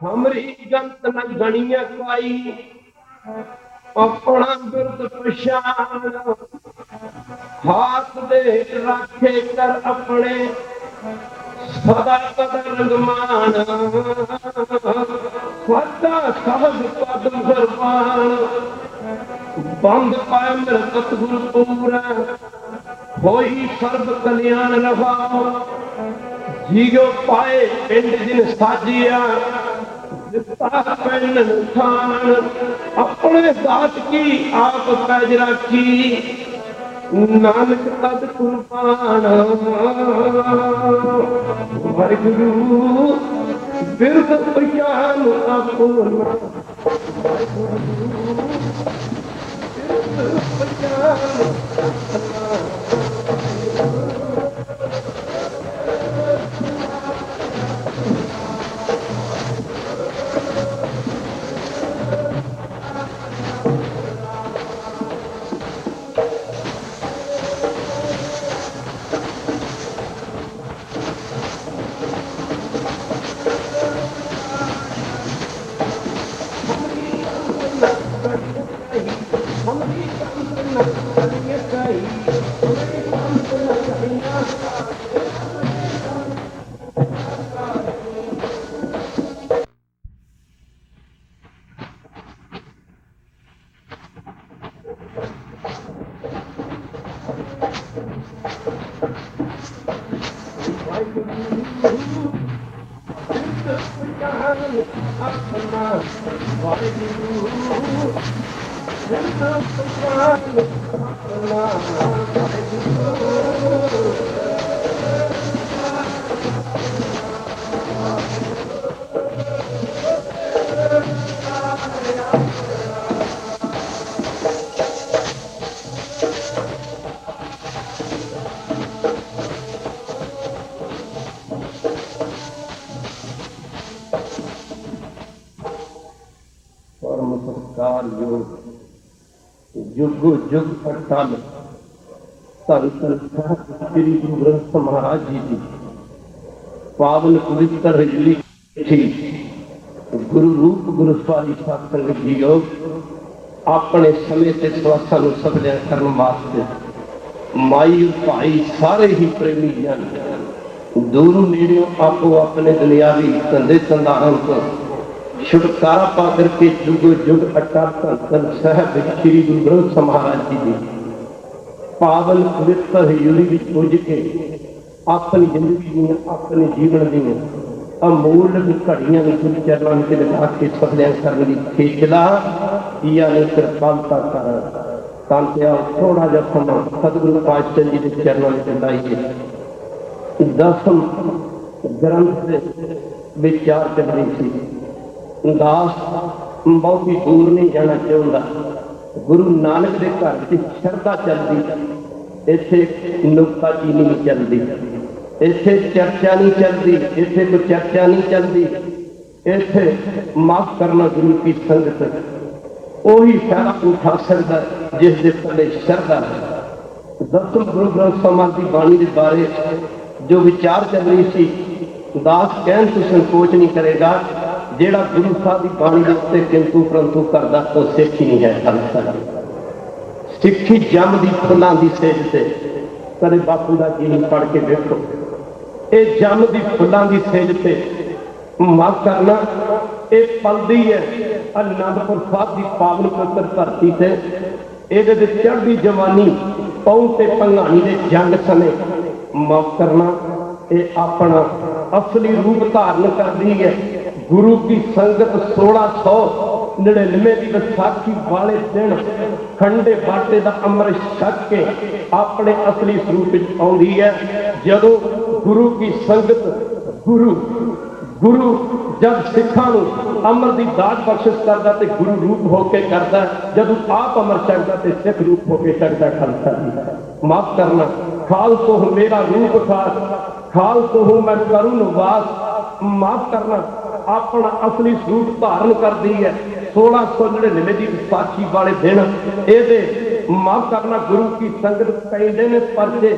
ਹਮਰੀ ਜੰਤ ਨ ਗਣੀਐ ਕਾਈ ਆਪਣਾ ਬਿਰਦ ਪਛਾਣ ਹਾਥ ਦੇ ਰੱਖੇ ਕਰ ਆਪਣੇ ਸਦਾ ਕਦਰ ਰੰਗਮਾਨ ਸਦਾ ਸਹਜ ਕਦਮ ਸਰਬਾਨ ਬੰਦ ਪਾਇ ਮੇਰਾ ਸਤਿਗੁਰ ਪੂਰਾ ਹੋਈ ਸਰਬ ਕਲਿਆਣ ਰਹਾਉ ਜੀਓ ਪਾਏ ਪਿੰਡ ਜਿਨ ਸਾਜਿਆ ਦਿੱਤਾ ਪੈਨ ਖਾਨ ਆਪਣੇ ਦਾਤ ਕੀ ਆਪ ਪੈਜ ਰਾਖੀ? ਨਾਨਕ ਤਦ ਕੁਰਬਾਨ ਵਾਹਿਗੁਰੂ ਬਿਰਦ ਪਛਾਨ ਆਪਣਾ ਪਰਮ ਸਤਕਾਰ ਯੋਗ ਜੁਗ ਜੁਗ ਅਟਲ ਧੰਨ ਧੰਨ ਸ੍ਰੀ ਗੁਰੂ ਗ੍ਰੰਥ ਮਹਾਰਾਜ ਜੀ ਦੀ। ਪਾਵਨ ਪਵਿੱਤਰ ਰਜਲੀ ਥੀ ਗੁਰੂ ਰੂਪ ਗੁਰੂ ਸਵਾਰੀ ਸਾਧ ਸੰਗਤ ਜੀਓ। ਆਪਣੇ ਸਮੇਂ ਤੇ ਸਵਾਸਾਂ ਨੂੰ ਸਫਲਿਆ ਕਰਨ ਵਾਸਤੇ। ਮਾਈ ਭਾਈ ਸਾਰੇ ਹੀ ਪ੍ਰੇਮੀ ਜਨ। ਦੂਰੋਂ ਨੇੜਿਓਂ ਆਪੋ ਆਪਣੇ ਦੁਨਿਆਵੀ ਧੰਦੇ ਸੰਦਾਨ ਤੋਂ ਛੁਟਕਾਰਾ ਪਾ ਕਰਕੇ ਜੁਗ ਜੁਗ ਅਟਲ ਧੰਨ ਸਾਹਿਬ ਸ੍ਰੀ ਗੁਰੂ ਗ੍ਰੰਥ ਸਾਹਿਬ ਮਹਾਰਾਜ ਜੀ ਦੀ ਪਾਵਨ ਪਵਿੱਤਰ ਹਜ਼ੂਰੀ ਵਿੱਚ ਪੁੱਜ ਕੇ ਆਪਣੀ ਜ਼ਿੰਦਗੀ ਦੀਆਂ ਆਪਣੇ ਜੀਵਨ ਦੀਆਂ ਅਮੋਲਕ ਘੜੀਆਂ ਨੂੰ ਗੁਰੂ ਚਰਨਾਂ ਵਿੱਚ ਲਗਾ ਕੇ ਸਫਲਿਆਂ ਕਰਨ ਦੀ ਖੇਚਲਾ ਯਾਨੀ ਕਿਰਪਾਲਤਾ ਕਰ ਤਾਂ ਕਿ ਆਓ ਥੋੜਾ ਜਿਹਾ ਸਮਾਂ ਸਤਿਗੁਰੂ ਪਾਤਸ਼ਾਹ ਜੀ ਦੇ ਚਰਨਾਂ ਵਿੱਚ ਲਾਈਏ ਦਸਮ ਗ੍ਰੰਥ ਦੇ ਵਿਚਾਰ ਚੱਲ ਰਹੀ ਸੀ ਦਾਸ ਬਹੁਤੀ ਦੂਰ ਨਹੀਂ ਜਾਣਾ ਚਾਹੁੰਦਾ। ਗੁਰੂ ਨਾਨਕ ਦੇ ਘਰ ਵਿੱਚ ਸ਼ਰਧਾ ਚੱਲਦੀ, ਇੱਥੇ ਨੁਕਤਾਚੀਨੀ ਨਹੀਂ ਚੱਲਦੀ। ਇੱਥੇ ਚਰਚਾ ਨਹੀਂ ਚੱਲਦੀ, ਇੱਥੇ ਕੋਈ ਚਰਚਾ ਨਹੀਂ ਚੱਲਦੀ। ਇੱਥੇ ਮਾਫ ਕਰਨਾ ਗੁਰੂ ਕੀ ਸੰਗਤ। ਉਹੀ ਫਾਇਦਾ ਉਠਾ ਸਕਦਾ, ਜਿਸ ਦੇ ਥੱਲੇ ਸ਼ਰਧਾ ਹੈ। ਦਸਮ ਗੁਰੂ ਗ੍ਰੰਥ ਸਾਹਿਬ ਦੀ ਬਾਣੀ ਦੇ ਬਾਰੇ ਜੋ ਵਿਚਾਰ ਚੱਲ ਰਹੀ ਸੀ, ਦਾਸ ਕਹਿਣ ਤੋਂ ਸੰਕੋਚ ਨਹੀਂ ਕਰੇਗਾ ਜਿਹੜਾ ਗੁਰੂ ਸਾਹਿਬ ਦੀ ਬਾਣੀ ਦੇ ਉੱਤੇ ਕਿੰਤੂ ਪਰੰਤੂ ਕਰਦਾ, ਉਹ ਸਿੱਖ ਹੀ ਨਹੀਂ ਹੈ ਸੰਸਾਰ ਸਿੱਖੀ ਜੰਮ ਦੀ ਫੁੱਲਾਂ ਦੀ ਸੇਜ ਤੇ। ਕਦੇ ਬਾਪੂ ਦਾ ਜੀਵਨ ਪੜ ਕੇ ਵੇਖੋ। ਇਹ ਜੰਮ ਦੀ ਫੁੱਲਾਂ ਦੀ ਸੇਜ ਤੇ। ਮਾਫ ਕਰਨਾ, ਇਹ ਪਲਦੀ ਹੈ। ਅਨੰਦਪੁਰ ਸਾਹਿਬ ਦੀ ਪਾਵਨ ਪਵਿੱਤਰ ਧਰਤੀ ਤੇ। ਇਹਦੇ ਤੇ ਚੜ੍ਹਦੀ ਜਵਾਨੀ ਪੌਂ ਤੇ ਪੰਘਾਣੀ ਦੇ ਜੰਗ ਸਮੇਂ। ਮਾਫ ਕਰਨਾ, ਇਹ ਆਪਣਾ ਅਸਲੀ ਰੂਪ ਧਾਰਨ ਕਰਦੀ ਹੈ। ਗੁਰੂ ਕੀ ਸੰਗਤ 1699 ਦੀ ਵਿਸਾਖੀ ਵਾਲੇ ਦਿਨ ਖੰਡੇ ਬਾਟੇ ਦਾ ਅੰਮ੍ਰਿਤ ਛਕ ਕੇ ਆਪਣੇ ਅਸਲੀ ਸਰੂਪ ਵਿੱਚ ਆਉਂਦੀ ਹੈ। ਜਦੋਂ ਗੁਰੂ ਕੀ ਸੰਗਤ ਗੁਰੂ ਗੁਰੂ ਜਦ ਸਿੱਖਾਂ ਨੂੰ ਅੰਮ੍ਰਿਤ ਦੀ ਦਾਤ ਬਖਸ਼ਿਸ਼ ਕਰਦਾ ਤੇ ਗੁਰੂ ਰੂਪ ਹੋ ਕੇ ਕਰਦਾ ਜਦੋਂ ਆਪ ਅਮਰ ਛਕਦਾ ਤੇ ਸਿੱਖ ਰੂਪ ਹੋ ਕੇ ਛਕਦਾ ਖਾਲਸਾ ਜੀ। ਮਾਫ ਕਰਨਾ, ਖਾਲਸੋ ਮੇਰਾ ਰੂਪ ਖਾਸ ਖਾਲਸੋ ਮੈਂ ਕਰੁਣ ਵਾਸ ਮਾਫ ਕਰਨਾ ਆਪਣਾ ਅਸਲੀ ਸਰੂਪ ਧਾਰਨ ਕਰਦੀ ਹੈ। 1699 ਦੀ ਵਿਸਾਖੀ ਵਾਲੇ ਦਿਨ ਇਹਦੇ ਮਾਫ ਕਰਨਾ ਗੁਰੂ ਕੀ ਸੰਗਤ ਪੈਂਦੇ ਨੇ ਪਰਚੇ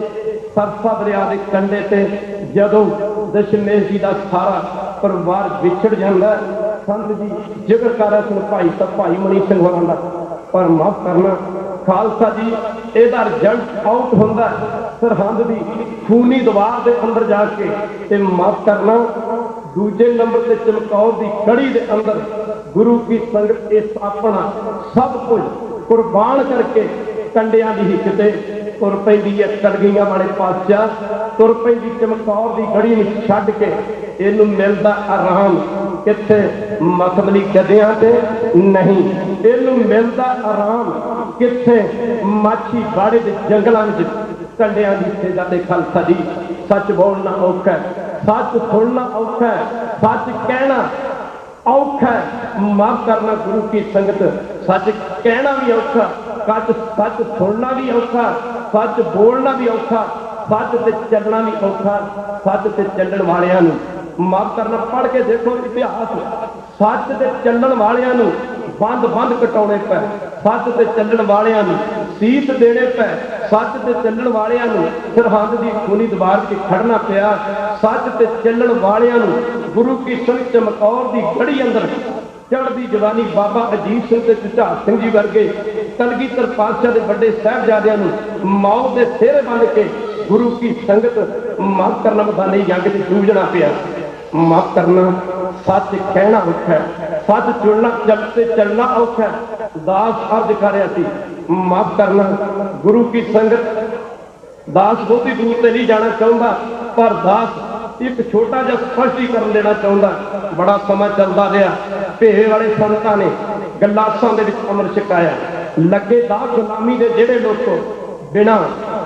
ਸਰਸਾ ਦਰਿਆ ਦੇ ਕੰਢੇ ਤੇ। ਜਦੋਂ ਦਸ਼ਮੇਸ਼ ਜੀ ਦਾ ਸਾਰਾ ਪਰਿਵਾਰ ਵਿਛੜ ਜਾਂਦਾ, ਸੰਤ ਜੀ ਜ਼ਿਕਰ ਕਰ ਰਹੇ ਸਨ, ਭਾਈ ਤਾਂ ਭਾਈ ਮਣੀ ਸਿੰਘ ਹੋਰਾਂ ਦਾ। ਪਰ ਮਾਫ ਕਰਨਾ, ਖਾਲਸਾ ਜੀ, ਇਹਦਾ ਰਿਜ਼ਲਟ ਆਊਟ ਹੁੰਦਾ। ਸਰਹੰਦ ਦੀ ਖੂਨੀ ਦੀਵਾਰ ਦੇ ਅੰਦਰ ਜਾ ਕੇ ਤੇ ਮਾਫ ਕਰਨਾ ਦੂਜੇ ਨੰਬਰ ਤੇ ਚਮਕੌਰ ਦੀ ਕੜੀ ਦੇ ਅੰਦਰ ਗੁਰੂ ਕੀ ਸੰਗਤ ਇਸ ਆਪਣਾ ਸਭ ਕੁਝ ਕੁਰਬਾਨ ਕਰਕੇ ਕੰਡਿਆਂ ਦੀ ਹਿੱਕ ਤੇ ਤੁਰ ਪੈਂਦੀ ਹੈ ਕਲਗੀਆਂ ਵਾਲੇ ਪਾਤਸ਼ਾਹ। ਤੁਰ ਪੈਂਦੀ ਚਮਕੌਰ ਦੀ ਗੜੀ ਨੂੰ ਛੱਡ ਕੇ ਇਹਨੂੰ ਮਿਲਦਾ ਆਰਾਮ। ਕਿੱਥੇ? ਮਖਮਲੀ ਗਦਿਆਂ ਤੇ ਨਹੀਂ। ਇਹਨੂੰ ਮਿਲਦਾ ਆਰਾਮ। ਕਿੱਥੇ? ਮਾਛੀ ਬਾੜੇ ਦੇ ਜੰਗਲਾਂ ਵਿੱਚ ਕੰਡਿਆਂ ਦੀ ਸੇਜਾ ਤੇ ਖਾਲਸਾ ਜੀ ਸੱਚ ਬੋਲਣਾ ਔਖਾ ਸੱਚ ਸੁਣਨਾ ਔਖਾ ਹੈ, ਸੱਚ ਕਹਿਣਾ ਔਖਾ ਮਾਫ ਕਰਨਾ ਗੁਰੂ ਕੀ ਸੰਗਤ, ਸੱਚ ਕਹਿਣਾ ਵੀ ਔਖਾ ਸੱਚ ਸੱਚ ਸੁਣਨਾ ਵੀ ਔਖਾ, ਸੱਚ ਬੋਲਣਾ ਵੀ ਔਖਾ, ਸੱਚ ਤੇ ਚੱਲਣਾ ਵੀ ਔਖਾ, ਸੱਚ ਤੇ ਚੱਲਣ ਵਾਲਿਆਂ ਨੂੰ। ਮਾਫ ਕਰਨਾ, ਪੜ੍ਹ ਕੇ ਦੇਖੋ ਇਤਿਹਾਸ। ਸੱਚ ਤੇ ਚੱਲਣ ਵਾਲਿਆਂ ਨੂੰ ਬੰਦ ਬੰਦ ਕਟਾਉਣੇ ਪੈ, ਸੱਚ ਤੇ ਚੱਲਣ ਵਾਲਿਆਂ ਨੂੰ। ਸੀਤ ਦੇਣੇ ਪੈ, ਸੱਚ ਤੇ ਚੱਲਣ ਵਾਲਿਆਂ ਨੂੰ ਸਰਹੰਦ ਦੀ ਖੂਨੀ ਦੀਵਾਰ 'ਚ ਖੜਨਾ ਪਿਆ। ਸੱਚ ਤੇ ਚੱਲਣ ਵਾਲਿਆਂ ਨੂੰ ਗੁਰੂ ਕੀ ਸੰਗਤ ਚਮਕੌਰ ਦੀ ਗੜੀ ਅੰਦਰ ਚੜ੍ਹਦੀ ਜਵਾਨੀ ਬਾਬਾ ਅਜੀਤ ਸਿੰਘ ਤੇ ਝਾੜ ਸਿੰਘ ਜੀ ਵਰਗੇ ਕਲਗੀਧਰ ਪਾਤਸ਼ਾਹ ਦੇ ਵੱਡੇ ਸਾਹਿਬਜ਼ਾਦਿਆਂ ਨੂੰ ਮੌਤ ਦੇ ਸਿਹਰੇ ਬੰਨ ਕੇ ਗੁਰੂ ਕੀ ਸੰਗਤ ਮਾਫ ਕਰਨਾ ਮਦਾਨੀ ਜੰਗ 'ਚ ਜੂਝਣਾ ਪਿਆ। ਮਾਫ ਕਰਨਾ ਸੱਚ ਕਹਿਣਾ ਔਖਾ ਸੱਚ ਚੁਣਨਾ ਚੱਲ ਤੇ ਚੱਲਣਾ ਔਖਾ ਦਾਸ ਅਰਜ ਕਰ ਰਿਹਾ ਸੀ। ਮਾਫ ਕਰਨਾ, ਗੁਰੂ ਕੀ ਸੰਗਤ ਦਾਸ ਬਹੁਤੀ ਦੂਰ ਤੇ ਨਹੀਂ ਜਾਣਾ ਚਾਹੁੰਦਾ, ਪਰ ਦਾਸ ਇੱਕ ਛੋਟਾ ਜਿਹਾ ਸਪਸ਼ਟੀਕਰਨ ਦੇਣਾ ਚਾਹੁੰਦਾ। ਬੜਾ ਸਮਾਂ ਚੱਲਦਾ ਰਿਹਾ। ਭੇਵੇ ਵਾਲੇ ਸੰਤਾਂ ਨੇ ਗਲਾਸਾਂ ਦੇ ਵਿੱਚ ਅਮਰ ਛਕਾਇਆ। ਲੱਗੇ ਦਾ ਗੁਲਾਮੀ ਦੇ ਜਿਹੜੇ ਲੋਕੋ ਬਿਨਾ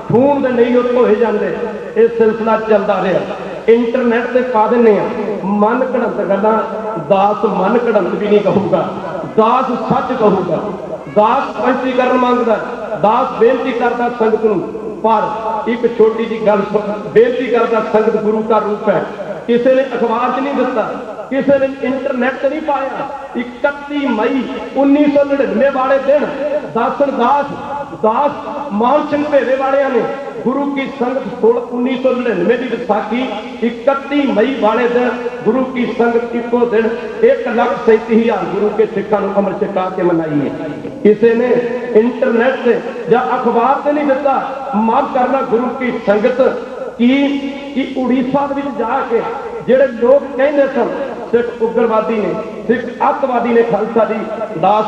ਖੂਨ ਦੇ ਨਹੀਂ ਉਹ ਧੋਏ ਜਾਂਦੇ, ਇਹ ਸਿਲਸਿਲਾ ਚੱਲਦਾ ਰਿਹਾ। ਇੰਟਰਨੈਟ ਤੇ ਪਾ ਦਿੰਨੇ ਆ ਮਨ ਘੜੰਤ ਗੱਲਾਂ, ਦਾਸ ਮਨ ਘੜੰਤ ਵੀ ਨਹੀਂ ਕਹੂਗਾ। ਦਾਸ ਸੱਚ ਕਹੂਗਾ। ਦਾਸ ਸਪਸ਼ਟੀਕਰਨ ਮੰਗਦਾ, ਦਾਸ ਬੇਨਤੀ ਕਰਦਾ ਸੰਗਤ ਨੂੰ, ਪਰ ਇੱਕ ਛੋਟੀ ਜੀ ਗੱਲ ਬੇਨਤੀ ਕਰਦਾ ਸੰਗਤ ਗੁਰੂ ਦਾ ਰੂਪ ਹੈ। ਕਿਸੇ ਨੇ ਅਖਬਾਰ 'ਚ ਨਹੀਂ ਦਿੱਤਾ, ਕਿਸੇ ਨੇ ਇੰਟਰਨੈਟ ਤੇ ਨਹੀਂ ਪਾਇਆ। 31 ਮਈ 1999 ਵਾਲੇ ਦਿਨ ਦਾਸਨ ਦਾਸ ਦਾਸ ਮਾਨ ਸਿੰਘ ਭੇਵੇ ਵਾਲਿਆਂ ਨੇ ਗੁਰੂ ਕੀ ਸੰਗਤ 16 1999 ਦੀ ਵਿਸਾਖੀ 31 ਮਈ ਵਾਲੇ ਦਿਨ ਗੁਰੂ ਕੀ ਸੰਗਤ ਇੱਕੋ ਦਿਨ 137000 ਗੁਰੂ ਕੇ ਸਿੱਖਾਂ ਨੂੰ ਅਮਰ ਛਕਾ ਕੇ ਮਨਾਈ ਹੈ। ਕਿਸੇ ਨੇ ਇੰਟਰਨੈਟ ਤੇ ਜਾਂ ਅਖਬਾਰ ਤੇ ਨਹੀਂ ਦਿੱਤਾ ਮਾਫ ਕਰਨਾ ਗੁਰੂ ਕੀ ਸੰਗਤ ਕੀ, ਕਿ ਉੜੀਸਾ ਦੇ ਵਿੱਚ ਜਾ ਕੇ ਜਿਹੜੇ ਲੋਕ ਕਹਿੰਦੇ ਸਨ, ਸਿੱਖ ਉਗਰਵਾਦੀ ਨੇ, ਸਿੱਖ ਅੱਤਵਾਦੀ ਨੇ ਖਾਲਸਾ ਦੀ ਦਾਸ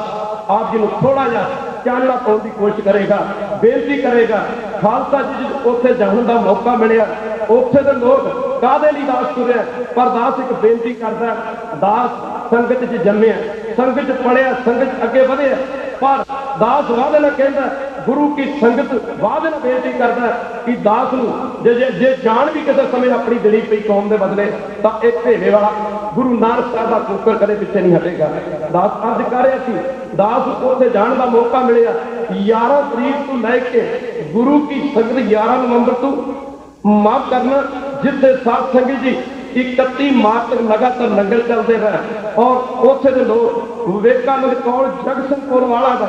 ਆਪ ਜੀ ਨੂੰ ਥੋੜਾ ਜਿਹਾ ਚਾਨਣਾ ਪਾਉਣ ਦੀ ਕੋਸ਼ਿਸ਼ ਕਰੇਗਾ, ਬੇਨਤੀ ਕਰੇਗਾ। ਖਾਲਸਾ ਜੀ ਉੱਥੇ ਜਾਣ ਦਾ ਮੌਕਾ ਮਿਲਿਆ, ਉੱਥੇ ਦੇ ਲੋਕ ਕਾਦੇ ਲਈ ਦਾਸ ਤੁਰਿਆ ਪਰ ਦਾਸ ਇੱਕ ਬੇਨਤੀ ਕਰਦਾ, ਦਾਸ ਸੰਗਤ 'ਚ ਜੰਮਿਆ, ਸੰਗਤ 'ਚ ਪੜਿਆ ਸੰਗਤ ਅੱਗੇ ਵਧਿਆ ਪਰ ਦਾਸ ਵਾਅਦੇ ਨਾਲ ਕਹਿੰਦਾ ਗੁਰੂ ਕੀ ਸੰਗਤ ਵਾਅਦੇ ਨਾਲ ਬੇਨਤੀ ਕਰਦਾ ਕਿ ਦਾਸ ਨੂੰ ਜੇ ਜੇ ਜਾਣ ਵੀ ਕਿਸੇ ਸਮੇਂ ਆਪਣੀ ਦਿਲੀ ਪਈ ਕੌਮ ਦੇ ਬਦਲੇ, ਤਾਂ ਇਹ ਭੇਵੇ ਵਾਲਾ ਗੁਰੂ ਨਾਨਕ ਸਾਹਿਬ ਦਾ ਕੁੱਕਰ ਕਦੇ ਪਿੱਛੇ ਨਹੀਂ ਹਟੇਗਾ। ਦਾਸ ਅਰਜ ਕਰ ਰਿਹਾ ਸੀ, ਦਾਸ ਉੱਥੇ ਜਾਣ ਦਾ ਮੌਕਾ ਮਿਲਿਆ। 11 ਤਰੀਕ ਤੋਂ ਲੈ ਕੇ ਗੁਰੂ ਕੀ ਸੰਗਤ 11 ਨਵੰਬਰ ਤੋਂ ਮਾਫ ਕਰਨਾ, ਜਿੱਥੇ ਸਾਧ ਸੰਗਤ ਜੀ 31 ਮਾਰਚ ਤੱਕ ਲਗਾਤਾਰ ਲੰਗਰ ਚੱਲਦੇ ਰਹੇ। ਔਰ ਉੱਥੇ ਦੇ ਲੋਕ ਵਿਵੇਕਾਨੰਦ ਕੌਲ ਜਗਤ ਸਿੰਘ ਕੋਲ ਵਾਲਾ ਦਾ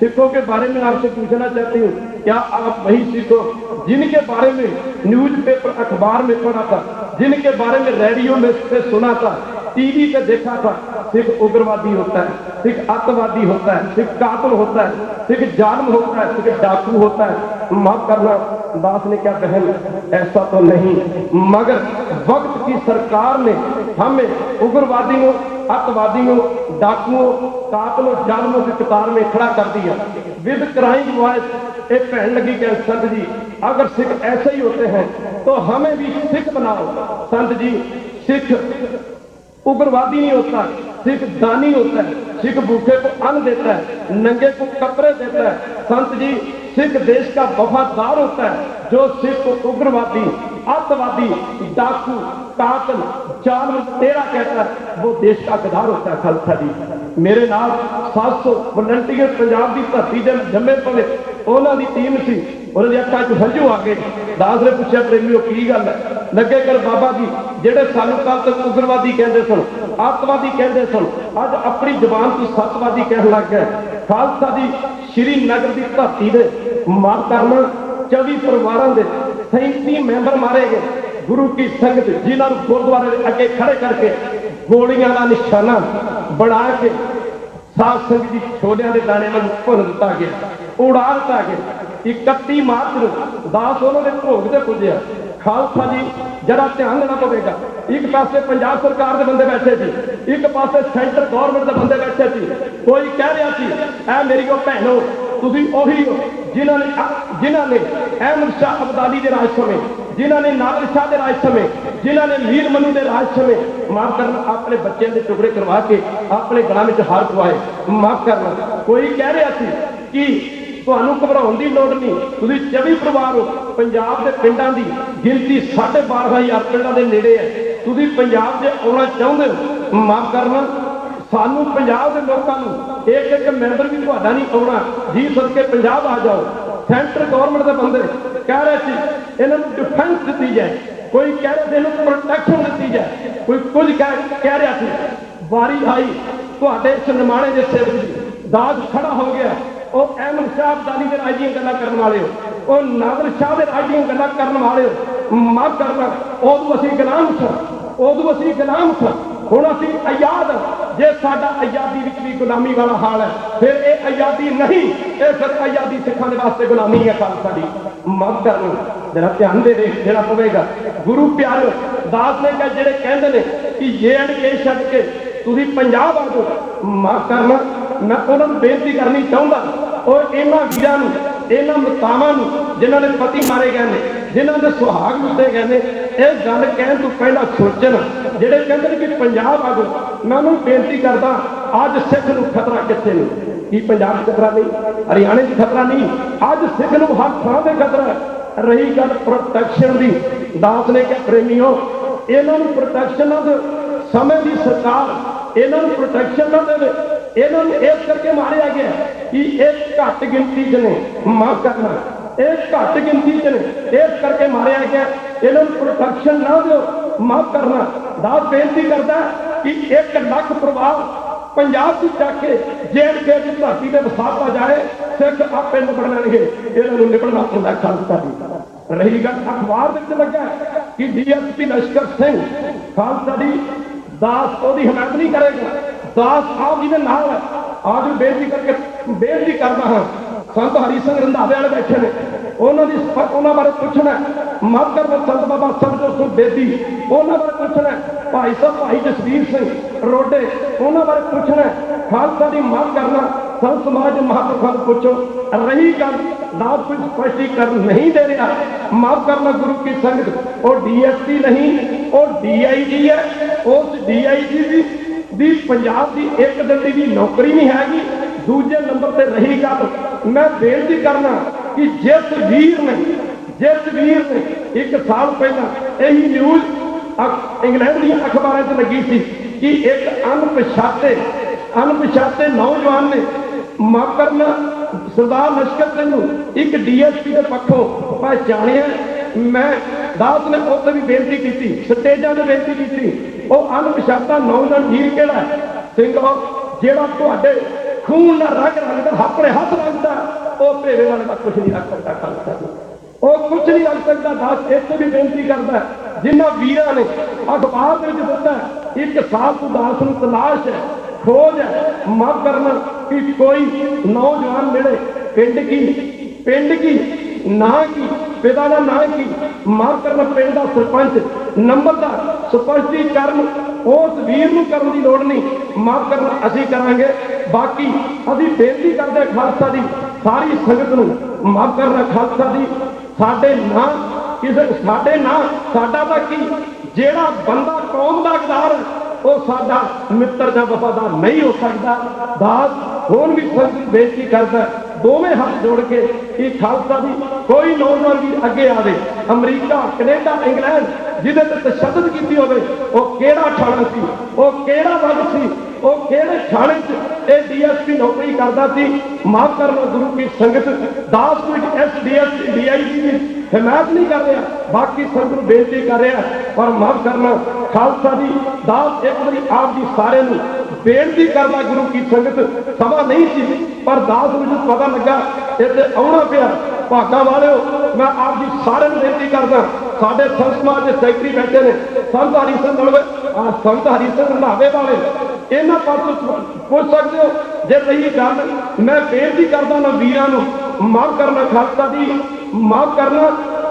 سکھوں کے بارے میں آپ سے پوچھنا چاہتی ہوں۔ کیا آپ وہی سکھوں جن کے بارے میں نیوز پیپر اخبار میں پڑھا تھا، جن کے بارے میں ریڈیو میں سنا تھا، ٹی وی پہ دیکھا تھا؟ سکھ اگروادی ہوتا ہے سکھ آتوادی ہوتا ہے سکھ قاتل ہوتا ہے سکھ جانم ہوتا ہے سکھ ڈاکو ہوتا ہے۔ معاف کرنا باس نے کیا بہن، ایسا تو نہیں۔ مگر وقت کی سرکار نے ہمیں اگروادیوں अतवादियों डाकुओं कातलों जालमों की कतार में खड़ा कर दिया विद क्राइम वॉइस एक पहन लगी कि संत जी अगर सिख ऐसे ही होते हैं तो हमें भी सिख बनाओ संत जी सिख उग्रवादी नहीं होता सिख दानी होता है सिख भूखे को अन्न देता है नंगे को कपड़े देता है संत जी सिख देश का वफादार होता है जो सिख को उग्रवादी आतवादी डाकू कातल जालम तेरा कहता है वो देश का गदार होता है खालसा जी ਮੇਰੇ ਨਾਲ 700 ਵਲੰਟੀਅਰ ਪੰਜਾਬ ਦੀ ਧਰਤੀ ਦੇ ਜੰਮੇ ਪਵੇ ਉਹਨਾਂ ਦੀ ਟੀਮ ਸੀ ਉਹਨਾਂ ਦੀ ਅੱਖਾਂ 'ਚ ਹੰਝੂ ਆ ਗਏ ਦਾਸ ਨੇ ਪੁੱਛਿਆ ਪ੍ਰੇਮੀਓ ਕੀ ਗੱਲ ਹੈ ਲੱਗੇ ਕਰ ਬਾਬਾ ਜੀ ਜਿਹੜੇ ਸਾਨੂੰ ਕੱਲ ਤੱਕ ਉਗਰਵਾਦੀ ਕਹਿੰਦੇ ਸਨ ਆਤਵਾਦੀ ਕਹਿੰਦੇ ਸਨ ਅੱਜ ਆਪਣੀ ਜ਼ੁਬਾਨ ਤੋਂ ਸੱਤਵਾਦੀ ਕਹਿਣ ਲੱਗ ਗਏ ਖਾਲਸਾ ਦੀ ਸ਼੍ਰੀ ਨਗਰ ਦੀ ਧਰਤੀ ਦੇ ਮਾਰ ਕਰਨ 24 ਪਰਿਵਾਰਾਂ ਦੇ 37 ਮੈਂਬਰ ਮਾਰੇ ਗਏ। ਗੁਰੂ ਕੀ ਸੰਗਤ ਜਿਨ੍ਹਾਂ ਨੂੰ ਗੁਰਦੁਆਰੇ ਦੇ ਅੱਗੇ ਖੜੇ ਕਰਕੇ ਗੋਲੀਆਂ ਦਾ ਨਿਸ਼ਾਨਾ ਬਣਾ ਕੇ ਸਾਧ ਸੰਗਤ ਦੀ ਛੋਲਿਆਂ ਦੇ ਦਾਣੇ ਨੂੰ ਭੁੰਨ ਦਿੱਤਾ ਗਿਆ, ਉਡਾ ਦਿੱਤਾ ਗਿਆ। 31 ਮਾਰਚ ਨੂੰ ਦਾਸ ਉਹਨਾਂ ਦੇ ਭੋਗ ਤੇ ਪੁੱਜਿਆ। ਖਾਲਸਾ ਜੀ ਜਿਹੜਾ ਧਿਆਨ ਦੇਣਾ ਪਵੇਗਾ। ਇੱਕ ਪਾਸੇ ਪੰਜਾਬ ਸਰਕਾਰ ਦੇ ਬੰਦੇ ਬੈਠੇ ਸੀ, ਇੱਕ ਪਾਸੇ ਸੈਂਟਰ ਗਵਰਨਮੈਂਟ ਦੇ ਬੰਦੇ ਬੈਠੇ ਸੀ। ਕੋਈ ਕਹਿ ਰਿਹਾ ਸੀ, ਐ ਮੇਰੀ ਕੋ ਭੈਣੋ, ਤੁਸੀਂ ਉਹੀ ਹੋ। ਜਿਨ੍ਹਾਂ ਨੇ ਜਿਨ੍ਹਾਂ ਨੇ ਅਹਿਮਦ ਸ਼ਾਹ ਅਬਦਾਲੀ ਦੇ ਰਾਜ ਸਮੇਂ, ਜਿਨ੍ਹਾਂ ਨੇ ਨਾਦਰ ਸ਼ਾਹ ਦੇ ਰਾਜ ਸਮੇਂ, ਜਿਨ੍ਹਾਂ ਨੇ ਮੀਰ ਮਨੂ ਦੇ ਰਾਜ ਸਮੇਂ ਮਾਫ ਕਰਨਾ, ਆਪਣੇ ਬੱਚਿਆਂ ਦੇ ਟੁਕੜੇ ਕਰਵਾ ਕੇ ਆਪਣੇ ਗਲਾਂ ਵਿੱਚ ਹਾਰ ਪਵਾਏ। ਮਾਫ ਕਰਨਾ। ਕੋਈ ਕਹਿ ਰਿਹਾ ਸੀ ਕਿ ਤੁਹਾਨੂੰ ਘਬਰਾਉਣ ਦੀ ਲੋੜ ਨਹੀਂ। ਤੁਸੀਂ 24 ਪਰਿਵਾਰ ਹੋ। ਪੰਜਾਬ ਦੇ ਪਿੰਡਾਂ ਦੀ ਗਿਣਤੀ 12500 ਪਿੰਡਾਂ ਦੇ ਨੇੜੇ ਹੈ। ਤੁਸੀਂ ਪੰਜਾਬ ਦੇ ਆਉਣਾ ਚਾਹੁੰਦੇ ਹੋ। ਮਾਫ ਕਰਨਾ। ਸਾਨੂੰ ਪੰਜਾਬ ਦੇ ਲੋਕਾਂ ਨੂੰ ਇੱਕ ਇੱਕ ਮੈਂਬਰ ਵੀ ਤੁਹਾਡਾ ਨਹੀਂ ਆਉਣਾ। ਜੀ ਸਦਕੇ ਪੰਜਾਬ ਆ ਜਾਓ। ਸੈਂਟਰ ਗਵਰਨਮੈਂਟ ਦੇ ਬੰਦੇ ਕਹਿ ਰਹੇ ਸੀ, ਇਹਨਾਂ ਨੂੰ ਡਿਫੈਂਸ ਦਿੱਤੀ ਜਾਏ। ਕੋਈ ਕਹਿ ਰਿਹਾ ਇਹਨੂੰ ਪ੍ਰੋਟੈਕਸ਼ਨ ਦਿੱਤੀ ਜਾਏ। ਕੋਈ ਕੁਝ ਕਹਿ ਕਹਿ ਰਿਹਾ ਸੀ, ਵਾਰੀ ਆਈ ਤੁਹਾਡੇ ਸਨਮਾਣੇ ਦੇ ਸਿਰ ਦੀ ਦਾਜ ਖੜਾ ਹੋ ਗਿਆ। ਉਹ ਅਹਿਮਦ ਸ਼ਾਹ ਅਬਦਾਲੀ ਦੇ ਰਾਜ ਦੀਆਂ ਗੱਲਾਂ ਕਰਨ ਵਾਲੇ ਹੋ। ਉਹ ਨਾਦਰ ਸ਼ਾਹ ਦੇ ਰਾਜ ਦੀਆਂ ਗੱਲਾਂ ਕਰਨ ਵਾਲੇ ਹੋ। ਮਾਫ ਕਰਨਾ, ਉਦੋਂ ਅਸੀਂ ਗੁਲਾਮ ਸਾਂ। ਉਦੋਂ ਅਸੀਂ ਗੁਲਾਮ ਸਾਂ। ਹੁਣ ਅਸੀਂ ਆਜ਼ਾਦ ਜੇ ਸਾਡਾ ਆਜ਼ਾਦੀ ਵਿੱਚ ਵੀ ਗੁਲਾਮੀ ਵਾਲਾ ਹਾਲ ਹੈ, ਫਿਰ ਇਹ ਆਜ਼ਾਦੀ ਨਹੀਂ, ਇਹ ਫਿਰ ਆਜ਼ਾਦੀ ਸਿੱਖਾਂ ਦੇ ਵਾਸਤੇ ਗੁਲਾਮੀ ਹੈ ਖਾਲਸਾ ਦੀ ਮਾਫ ਕਰਨਾ ਜਰਾ ਧਿਆਨ ਦੇ ਦੇ ਦੇਣਾ ਪਵੇਗਾ ਗੁਰੂ ਪਿਆਰਿਓ ਦਾਸ ਨੇ ਕਿਹਾ, ਜਿਹੜੇ ਕਹਿੰਦੇ ਨੇ ਕਿ ਜੇ ਐਂਡ ਕੇ ਛੱਡ ਕੇ ਤੁਸੀਂ ਪੰਜਾਬ ਆ ਜਾਓ। ਮਾਫ ਕਰਨਾ, ਮੈਂ ਉਹਨਾਂ ਨੂੰ ਬੇਨਤੀ ਕਰਨੀ ਚਾਹੁੰਦਾ, ਉਹ ਇਹਨਾਂ ਵੀਰਾਂ ਨੂੰ, ਇਹਨਾਂ ਮਤਾਵਾਂ ਨੂੰ, ਜਿਨ੍ਹਾਂ ਦੇ ਪਤੀ ਮਾਰੇ ਗਏ ਨੇ, ਜਿਨ੍ਹਾਂ ਦੇ ਸੁਹਾਗ ਲੁੱਟੇ ਗਏ ਨੇ, ਇਹ ਗੱਲ ਕਹਿਣ ਤੋਂ ਪਹਿਲਾਂ ਸੋਚਣ ਜਿਹੜੇ ਕਹਿੰਦੇ ਨੇ ਕਿ ਪੰਜਾਬ ਆ ਜਾਓ ਮੈਂ ਉਹਨੂੰ ਬੇਨਤੀ ਕਰਦਾ, ਅੱਜ ਸਿੱਖ ਨੂੰ ਖਤਰਾ ਕਿੱਥੇ ਨੇ ਕੀ ਪੰਜਾਬ 'ਚ ਖਤਰਾ ਨਹੀਂ? ਹਰਿਆਣੇ 'ਚ ਖਤਰਾ ਨਹੀਂ? ਅੱਜ ਸਿੱਖ ਨੂੰ ਹਰ ਥਾਂ ਤੇ ਖਤਰਾ ਹੈ। ਰਹੀ ਗੱਲ ਪ੍ਰੋਟੈਕਸ਼ਨ ਦੀ। ਦਾਸ ਨੇ ਕਿਹਾ, ਪ੍ਰੇਮੀਓ, ਇਹਨਾਂ ਨੂੰ ਪ੍ਰੋਟੈਕਸ਼ਨ ਨਾ ਦਿਓ। ਸਮੇਂ ਦੀ ਸਰਕਾਰ ਇਹਨਾਂ ਨੂੰ ਪ੍ਰੋਟੈਕਸ਼ਨ ਨਾ ਦੇਵੇ। ਇਹਨਾਂ ਨੂੰ ਇਸ ਕਰਕੇ ਮਾਰਿਆ ਗਿਆ ਕਿ ਇਹ ਘੱਟ ਗਿਣਤੀ 'ਚ ਨੇ, ਮਾਫ ਕਰਨਾ। ਇਹ ਘੱਟ ਗਿਣਤੀ 'ਚ ਨੇ, ਇਸ ਕਰਕੇ ਮਾਰਿਆ ਗਿਆ। ਇਹਨਾਂ ਨੂੰ ਪ੍ਰੋਟੈਕਸ਼ਨ ਨਾ ਦਿਓ। ਮਾਫ ਕਰਨਾ। ਦਾਸ ਬੇਨਤੀ ਕਰਦਾ ਕਿ 1 ਲੱਖ ਪਰਿਵਾਰ ਪੰਜਾਬ ਦੀ ਜਾ ਕੇ ਜੇਲ੍ਹ ਕੇ ਦੀ ਧਰਤੀ ਤੇ ਵਸਾਤਾ ਜਾਏ, ਸਿੱਖ ਆਪੇ ਨਿਬੜਨਗੇ ਇਹਨਾਂ ਨੂੰ ਨਿਬੜਨਾ ਹੁੰਦਾ ਖਾਲਸਾ ਦੀ। ਰਹੀ ਗੱਲ ਅਖਬਾਰ ਵਿੱਚ ਲੱਗਾ ਕਿ ਡੀਐਸਪੀ ਲਸ਼ਕਰ ਸਿੰਘ ਖਾਲਸਾ ਦੀ ਦਾਸ ਉਹਦੀ ਹਮਾਇਤ ਨਹੀਂ ਕਰੇਗਾ। ਦਾਸ ਆਪ ਜੀ ਦੇ ਨਾਲ ਹੈ। ਆਜ ਬੇਨਤੀ ਕਰਕੇ ਬੇਨਤੀ ਕਰਦਾ ਹਾਂ, ਸੰਤ ਹਰੀ ਸਿੰਘ ਰੰਧਾਵੇ ਵਾਲੇ ਬੈਠੇ ਨੇ। ਉਹਨਾਂ ਦੀ ਉਹਨਾਂ ਬਾਰੇ ਪੁੱਛਣਾ ਮਾਤਰ ਸੰਤ ਬਾਬਾ ਸਰਜੋ ਸਿੰਘ ਬੇਦੀ, ਉਹਨਾਂ ਬਾਰੇ ਪੁੱਛਣਾ ਭਾਈ ਸਾਹਿਬ, ਭਾਈ ਜਸਵੀਰ ਸਿੰਘ ਰੋਡੇ, ਉਹਨਾਂ ਬਾਰੇ ਪੁੱਛਣਾ ਖਾਲਸਾ ਦੀ ਮਾਫ ਕਰਨਾ, ਸੰਤ ਸਮਾਜ ਮਹਾਂਪੁਰਖਾਂ ਪੁੱਛੋ, ਰਹੀ ਗੱਲ ਨਾ ਕੋਈ ਸਪਸ਼ਟੀਕਰਨ ਨਹੀਂ ਦੇ ਰਿਹਾ। ਮਾਫ ਕਰਨਾ ਗੁਰੂ ਕੀ ਸੰਗਤ, ਉਹ ਡੀਐਸਪੀ ਨਹੀਂ, ਉਹ ਡੀਆਈਜੀ ਹੈ, ਉਸ ਡੀਆਈਜੀ ਦੀ ਦੀ ਪੰਜਾਬ ਦੀ ਇੱਕ ਦਿਨ ਦੀ ਵੀ ਨੌਕਰੀ ਨਹੀਂ ਹੈਗੀ। ਦੂਜੇ ਨੰਬਰ ਤੇ ਰਹੀ ਗੱਲ, ਮੈਂ ਬੇਨਤੀ ਕਰਨਾ ਕਿ ਜਿਸ ਵੀਰ ਨੇ ਜਿਸ ਵੀਰ ਨੇ ਇੱਕ ਸਾਲ ਪਹਿਲਾਂ ਇਹੀ ਨਿਊਜ਼ ਇੰਗਲੈਂਡ ਦੀਆਂ ਅਖਬਾਰਾਂ 'ਚ ਲੱਗੀ ਸੀ ਕਿ ਇੱਕ ਅਣਪਛਾਤੇ ਅਣਪਛਾਤੇ ਨੌਜਵਾਨ ਨੇ ਮਾਫ ਸਰਦਾਰ ਲਸ਼ਕਰ ਸਿੰਘ ਨੂੰ ਇੱਕ ਡੀਐਸਪੀ ਦੇ ਪੱਖੋਂ ਪਹਿਚਾਣਿਆ ਮੈਂ ਦਾਸ ਨੇ ਉੱਥੇ ਵੀ ਬੇਨਤੀ ਕੀਤੀ, ਸਟੇਜਾਂ ਤੇ ਬੇਨਤੀ ਕੀਤੀ, ਉਹ ਅਣਪਛਾਤਾ ਨੌਜਵਾਨ ਵੀਰ ਕਿਹੜਾ ਸਿੰਘ ਜਿਹੜਾ ਤੁਹਾਡੇ ਖੂਨ ਨਾਲ ਰੰਗ ਰੰਗਦਾ ਆਪਣੇ ਹੱਥ ਰੰਗਦਾ ਉਹ ਭੇਵੇ ਵਾਲੇ ਦਾ ਕੁਝ ਨਹੀਂ ਰੱਖ ਸਕਦਾ ਖਾਲਸਾ ਉਹ ਕੁਝ ਨਹੀਂ ਰੱਖ ਸਕਦਾ ਦਾਸ ਇੱਥੇ ਵੀ ਬੇਨਤੀ ਕਰਦਾ ਹੈ, ਜਿਨ੍ਹਾਂ ਵੀਰਾਂ ਨੇ ਅਖਬਾਰ ਦੇ ਵਿੱਚ ਦਿੱਤਾ ਇੱਕ ਸਾਲ ਤੋਂ ਦਾਸ ਨੂੰ ਤਲਾਸ਼ ਹੈ ਖੋਜ ਹੈ ਮਾਫ ਕਰਨਾ ਕਿ ਕੋਈ ਨੌਜਵਾਨ ਮਿਲੇ ਪਿੰਡ ਕੀ ਪਿੰਡ ਕੀ ਨਾ ਕੀ, ਪਿਤਾ ਦਾ ਨਾਂ ਕੀ? ਮਾਫ ਕਰਨਾ, ਪਿੰਡ ਦਾ ਸਰਪੰਚ, ਨੰਬਰਦਾਰ ਸਪਸ਼ਟੀਕਰਨ ਉਸ ਵੀਰ ਨੂੰ ਕਰਨ ਦੀ ਲੋੜ ਨਹੀਂ। ਮਾਫ ਕਰਨਾ, ਅਸੀਂ ਕਰਾਂਗੇ। ਬਾਕੀ ਅਸੀਂ ਬੇਨਤੀ ਕਰਦੇ ਹਾਂ ਖਾਲਸਾ ਦੀ, ਸਾਰੀ ਸੰਗਤ ਨੂੰ ਮਾਫ ਕਰਨਾ ਖਾਲਸਾ ਦੀ। ਸਾਡੇ ਨਾਂ, ਕਿਸੇ ਸਾਡੇ ਨਾਂ, ਸਾਡਾ ਤਾਂ ਕੀ? ਜਿਹੜਾ ਬੰਦਾ ਕੌਮ ਦਾ ਗਦਾਰ ਉਹ ਸਾਡਾ ਮਿੱਤਰ ਜਾਂ ਵਫਾਦਾਰ ਨਹੀਂ ਹੋ ਸਕਦਾ। ਦਾਸ ਹੁਣ ਵੀ ਬੇਨਤੀ ਕਰਦਾ ਦੋਵੇਂ ਹੱਥ ਜੋੜ ਕੇ ਕਿ ਖਾਲਸਾ ਦੀ ਕੋਈ ਨੌਜਵਾਨ ਵੀ ਅੱਗੇ ਆਵੇ। ਅਮਰੀਕਾ, ਕੈਨੇਡਾ, ਇੰਗਲੈਂਡ ਜਿਹਦੇ ਤੇ ਤਸ਼ੱਦਦ ਕੀਤੀ ਹੋਵੇ, ਉਹ ਕਿਹੜਾ ਠਾਣਾ ਸੀ? ਉਹ ਕਿਹੜਾ ਵਗ ਸੀ? ਉਹ ਕਿਹੜੇ ਥਾਣੇ 'ਚ ਇਹ ਡੀਐਸਪੀ ਨੌਕਰੀ ਕਰਦਾ ਸੀ। ਮਾਫ ਕਰਨਾ ਗੁਰੂ ਕੀ ਸੰਗਤ, ਦਾਸ ਵਿੱਚ ਐਸਡੀਐਸ ਡੀਆਈਜੀ ਦੀ ਹਮਾਇਤ ਨਹੀਂ ਕਰ ਰਿਹਾ। ਬਾਕੀ ਸੰਗਤ ਨੂੰ ਬੇਨਤੀ ਕਰ ਰਿਹਾ, ਪਰ ਮਾਫ ਕਰਨਾ, ਖਾਲਸਾ ਦੀ ਦਾਸ ਇੱਕ ਵਾਰੀ ਆਪ ਜੀ ਸਾਰਿਆਂ ਨੂੰ ਬੇਨਤੀ ਕਰਦਾ ਗੁਰੂ ਕੀ ਸੰਗਤ, ਸਮਾਂ ਨਹੀਂ ਸੀ, ਪਰ ਦਾਸ ਨੂੰ ਪਤਾ ਲੱਗਾ, ਇੱਥੇ ਆਉਣਾ ਪਿਆ, ਭਾਗਾ ਵਾਲਿਓ, ਮੈਂ ਆਪ ਜੀ ਸਾਰਿਆਂ ਨੂੰ ਬੇਨਤੀ ਕਰਦਾ, ਸਾਡੇ ਸੰਸਥਾ ਸਮਾਜ ਦੇ ਸੈਕਟਰੀ ਬੈਠੇ ਨੇ, ਸੰਤ ਹਰੀ ਸਿੰਘ ਨਲਵੇ ਸੰਤ ਹਰੀ ਸਿੰਘ ਰੰਧਾਵੇ ਵਾਲੇ ਇਹਨਾਂ ਪਾਸੋਂ ਪੁੱਛ ਸਕਦੇ ਹੋ? ਜੇ ਸਹੀ ਗੱਲ, ਮੈਂ ਬੇਨਤੀ ਕਰਦਾ ਉਹਨਾਂ ਵੀਰਾਂ ਨੂੰ, ਮਾਫ ਕਰਨਾ, ਖਾਲਸਾ ਦੀ ਮਾਫ ਕਰਨਾ,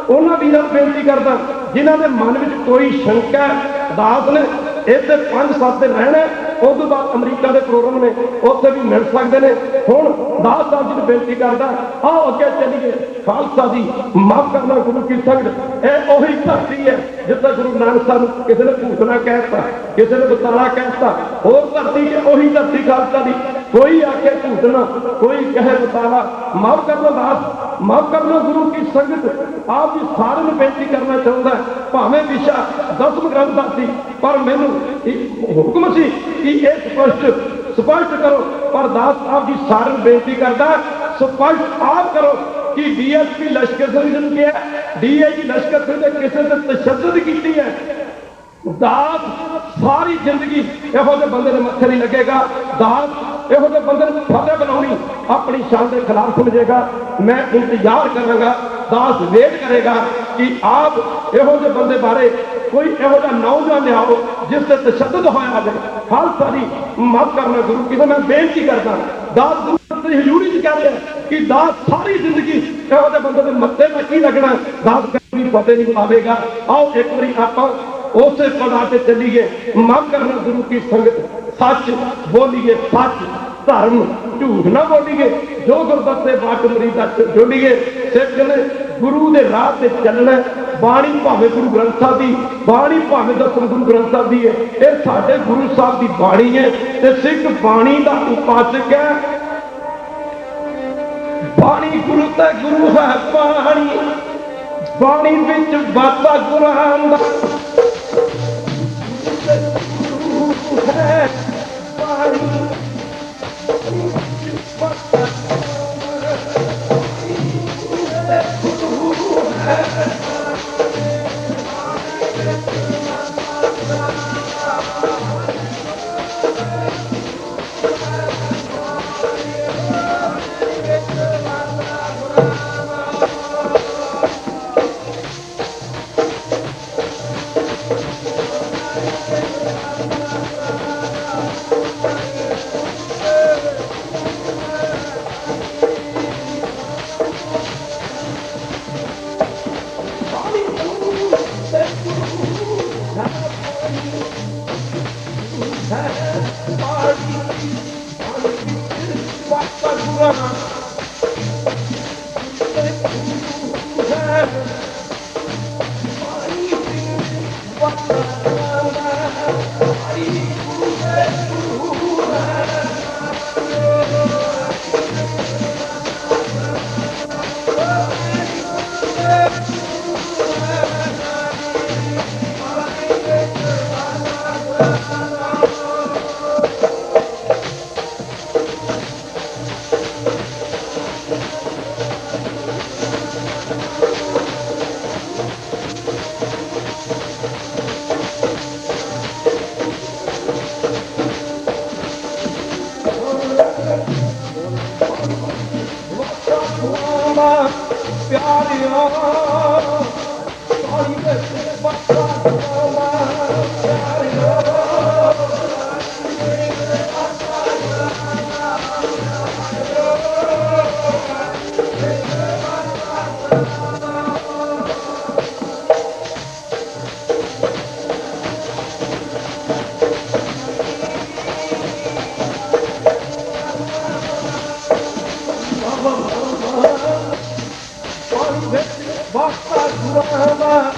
ਉਹਨਾਂ ਵੀਰਾਂ ਨੂੰ ਬੇਨਤੀ ਕਰਦਾ, ਜਿਨ੍ਹਾਂ ਦੇ ਮਨ ਵਿੱਚ ਕੋਈ ਸ਼ੰਕਾ ਹੈ ਦਾਸ ਨੇ, ਇੱਥੇ 5-7 ਦਿਨ ਰਹਿਣਾ ਉਸ ਤੋਂ ਬਾਅਦ ਅਮਰੀਕਾ ਦੇ ਪ੍ਰੋਗਰਾਮ ਨੇ, ਉੱਥੇ ਵੀ ਮਿਲ ਸਕਦੇ ਨੇ। ਹੁਣ ਦਾਸ ਸਾਹਿਬ ਜੀ ਨੂੰ ਬੇਨਤੀ ਕਰਦਾ, ਆਓ ਅੱਗੇ ਚੱਲੀਏ। ਖਾਲਸਾ ਦੀ ਮਾਫ ਕਰਨਾ ਗੁਰੂ ਕੀ ਸੰਗਤ, ਇਹ ਉਹੀ ਧਰਤੀ ਹੈ ਜਿੱਥੇ ਗੁਰੂ ਨਾਨਕ ਸਾਹਿਬ ਨੂੰ ਕਿਸੇ ਨੇ ਭੂਤਨਾ ਕਹਿਤਾ, ਕਿਸੇ ਨੇ ਬਤਾਲਾ ਕਹਿਤਾ। ਹੋਰ ਧਰਤੀ ਹੈ ਉਹੀ ਧਰਤੀ ਖਾਲਸਾ ਦੀ ਕੋਈ ਆਕੇ ਭੂਤਨਾ ਕੋਈ ਕਹੇ ਬਤਾਲਾ ਮਾਫ ਕਰਨਾ ਦਾਸ ਮਾਫ ਕਰਨਾ ਗੁਰੂ ਕੀ ਸੰਗਤ ਆਪ ਜੀ ਸਾਰਿਆਂ ਨੂੰ ਬੇਨਤੀ ਕਰਨਾ ਚਾਹੁੰਦਾ ਭਾਵੇਂ ਵਿਸ਼ਾ ਦਸਮ ਗ੍ਰੰਥ ਦਾ ਸੀ ਪਰ ਮੈਨੂੰ ਇੱਕ ਹੁਕਮ ਸੀ ਕਿ ਇਹ ਸਪਸ਼ਟ ਸਪਸ਼ਟ ਕਰੋ ਪਰ ਦਾਸ ਸਾਹਿਬ ਜੀ ਸਾਰਿਆਂ ਨੂੰ ਬੇਨਤੀ ਕਰਦਾ ਸਪਸ਼ਟ ਆਪ ਕਰੋ ਕਿ ਡੀਐਸਪੀ ਲਸ਼ਕਰ ਸਿੰਘ ਜੀ ਨੂੰ ਕਿਹਾ ਡੀਆਈਜੀ ਲਸ਼ਕਰ ਸਿੰਘ ਨੇ ਕਿਸੇ ਤੇ ਤਸ਼ੱਦਦ ਕੀਤੀ ਹੈ ਦਾਸ ਸਾਰੀ ਜ਼ਿੰਦਗੀ ਇਹੋ ਜਿਹੇ ਬੰਦੇ ਦੇ ਮੱਥੇ ਨਹੀਂ ਲੱਗੇਗਾ ਦਾਸ ਇਹੋ ਜਿਹੇ ਬੰਦੇ ਨੂੰ ਫਤਿਹ ਬਣਾਉਣੀ ਆਪਣੀ ਸ਼ਾਨ ਦੇ ਖਿਲਾਫ ਸਮਝੇਗਾ ਮੈਂ ਇੰਤਜ਼ਾਰ ਕਰਾਂਗਾ, ਦਾਸ ਵੇਟ ਕਰੇਗਾ ਕਿ ਆਪ ਇਹੋ ਜਿਹੇ ਬੰਦੇ ਬਾਰੇ ਕੋਈ ਇਹੋ ਜਿਹਾ ਨੌਜਵਾਨ ਲਿਆਓ ਜਿਸ ਤੇ ਤਸ਼ੱਦਦ ਹੋਇਆ ਹੋਵੇ। ਖਾਲਸਾ ਦੀ ਮਾਫ ਕਰਨਾ ਗੁਰੂ ਕੀ ਮੈਂ ਬੇਨਤੀ ਕਰਦਾ। ਦਾਸ ਗੁਰੂ ਦੀ ਹਜ਼ੂਰੀ ਚ ਕਹਿ ਰਿਹਾ ਕਿ ਦਾਸ ਸਾਰੀ ਜ਼ਿੰਦਗੀ ਇਹੋ ਜਿਹੇ ਬੰਦੇ ਦੇ ਮੱਥੇ ਨਾਲ ਕੀ ਲੱਗਣਾ। ਦਾਸ ਕਦੀ ਫਤਿਹ ਨਹੀਂ ਬੁਲਾਵੇਗਾ ਆਓ ਇੱਕ ਵਾਰੀ ਆਪਾਂ ਉਸੇ ਪੜਾ ਤੇ ਚੱਲੀਏ। ਮਾਫ ਕਰਨਾ ਗੁਰੂ ਕੀ ਸੰਗਤ। ਸੱਚ ਬੋਲੀਏ, ਸੱਚ ਧਰਮ ਝੂਠ ਨਾ ਬੋਲੀਏ। ਜੋ ਗੁਰਦੱਤੇ ਬਾਟ ਮਰੀਦਾ ਜੋਲੀਏ ਸਿੱਖ ਨੇ ਗੁਰੂ ਦੇ ਰਾਹ ਤੇ ਚੱਲਣਾ। ਬਾਣੀ ਭਾਵੇਂ ਗੁਰੂ ਗ੍ਰੰਥ ਸਾਹਿਬ ਦੀ, ਬਾਣੀ ਭਾਵੇਂ ਦਸਮ ਗੁਰੂ ਗ੍ਰੰਥ ਸਾਹਿਬ ਦੀ ਹੈ। ਇਹ ਸਾਡੇ ਗੁਰੂ ਸਾਹਿਬ ਦੀ ਬਾਣੀ ਹੈ ਤੇ ਸਿੱਖ ਬਾਣੀ ਦਾ ਉਪਾਸਕ ਹੈ। ਬਾਣੀ ਗੁਰੂ ਤੇ ਗੁਰੂ ਹੈ, ਬਾਣੀ। ਬਾਣੀ ਵਿੱਚ ਬਾਬਾ ਗੁਰਾਂ ਦਾ ਵਾਸਤਾ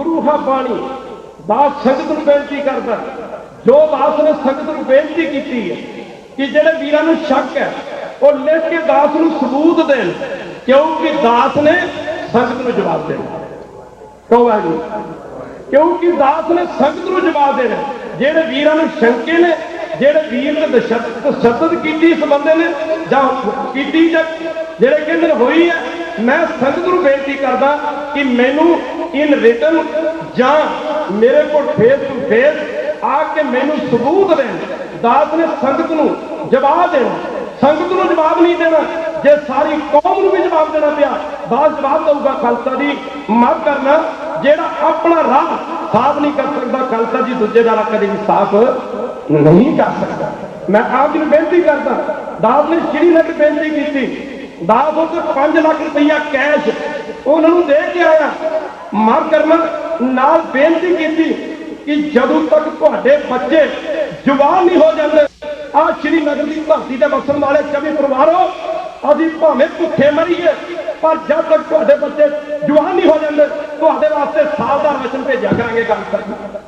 ਗੁਰੂ ਹਾ ਬਾਣੀ। ਦਾਸ ਸੰਗਤ ਨੂੰ ਬੇਨਤੀ ਕਰਦਾ ਜੋ ਦਾਸ ਨੇ ਸੰਗਤ ਨੂੰ ਬੇਨਤੀ ਕੀਤੀ ਹੈ ਕਿ ਜਿਹੜੇ ਵੀਰਾਂ ਨੂੰ ਸ਼ੱਕ ਹੈ, ਉਹ ਲਿਖ ਕੇ ਦਾਸ ਨੂੰ ਸਬੂਤ ਦੇਣ। ਕਿਉਂਕਿ ਦਾਸ ਨੇ ਸੰਗਤ ਨੂੰ ਜਵਾਬ ਦੇਣਾ। ਕਹੋ ਵਾਹਿਗੁਰੂ। ਕਿਉਂਕਿ ਦਾਸ ਨੇ ਸੰਗਤ ਨੂੰ ਜਵਾਬ ਦੇਣਾ। ਜਿਹੜੇ ਵੀਰਾਂ ਨੂੰ ਸ਼ੰਕੇ ਨੇ, ਜਿਹੜੇ ਵੀਰ ਨੇ ਤਸ਼ੱਦਦ ਤਸ਼ੱਦਦ ਕੀਤੀ ਇਸ ਬੰਦੇ ਨੇ, ਜਾਂ ਕੀਤੀ ਜਾਂ ਜਿਹੜੇ ਕਹਿੰਦੇ ਨੇ ਹੋਈ ਹੈ, ਮੈਂ ਸੰਗਤ ਨੂੰ ਬੇਨਤੀ ਕਰਦਾ ਕਿ ਮੈਨੂੰ ਇਨ ਰਿਟਨ ਜਾਂ ਮੇਰੇ ਕੋਲ ਫੇਸ ਟੂ ਫੇਸ ਆ ਕੇ ਮੈਨੂੰ ਸਬੂਤ ਦੇਣ। ਦਾਸ ਨੇ ਸੰਗਤ ਨੂੰ ਜਵਾਬ ਦੇਣਾ। ਸੰਗਤ ਨੂੰ ਜਵਾਬ ਨਹੀਂ ਦੇਣਾ, ਜੇ ਸਾਰੀ ਕੌਮ ਨੂੰ ਵੀ ਜਵਾਬ ਦੇਣਾ ਪਿਆ, ਬਾਅਦ ਜਵਾਬ ਦਊਗਾ ਖਾਲਸਾ ਜੀ। ਮਾਫ ਕਰਨਾ, ਜਿਹੜਾ ਆਪਣਾ ਰਾਹ ਸਾਫ਼ ਨਹੀਂ ਕਰ ਸਕਦਾ, ਖਾਲਸਾ ਜੀ ਦੂਜੇ ਦਾ ਰਾਹ ਕਦੇ ਵੀ ਸਾਫ਼ ਨਹੀਂ ਕਰ ਸਕਦਾ। ਮੈਂ ਆਪ ਜੀ ਨੂੰ ਬੇਨਤੀ ਕਰਦਾ, ਦਾਸ ਨੇ ਸ਼੍ਰੀ ਸ਼੍ਰੀਨਗਰ ਬੇਨਤੀ ਕੀਤੀ। ਦਾਸ ਉੱਤੇ 5 ਲੱਖ ਰੁਪਈਆ ਕੈਸ਼ ਉਹਨਾਂ ਨੂੰ ਦੇ ਕੇ ਆਇਆ। ਮਾਫ ਕਰਨਾ ਨਾਲ ਬੇਨਤੀ ਕੀਤੀ ਕਿ ਜਦੋਂ ਤੱਕ ਤੁਹਾਡੇ ਬੱਚੇ ਜਵਾਨ ਨਹੀਂ ਹੋ ਜਾਂਦੇ ਆ ਸ਼੍ਰੀਨਗਰ ਦੀ ਭਰਤੀ ਦੇ ਵਸਣ ਵਾਲੇ ਕਵੀ ਪਰਿਵਾਰੋ, ਅਸੀਂ ਭਾਵੇਂ ਭੁੱਖੇ ਮਰੀਏ, ਪਰ ਜਦ ਤੱਕ ਤੁਹਾਡੇ ਬੱਚੇ ਜਵਾਨ ਨਹੀਂ ਹੋ ਜਾਂਦੇ, ਤੁਹਾਡੇ ਵਾਸਤੇ ਸਾਲ ਦਾ ਵਚਨ ਭੇਜਿਆ ਕਰਾਂਗੇ ਗੱਲ ਕਰਨੀ।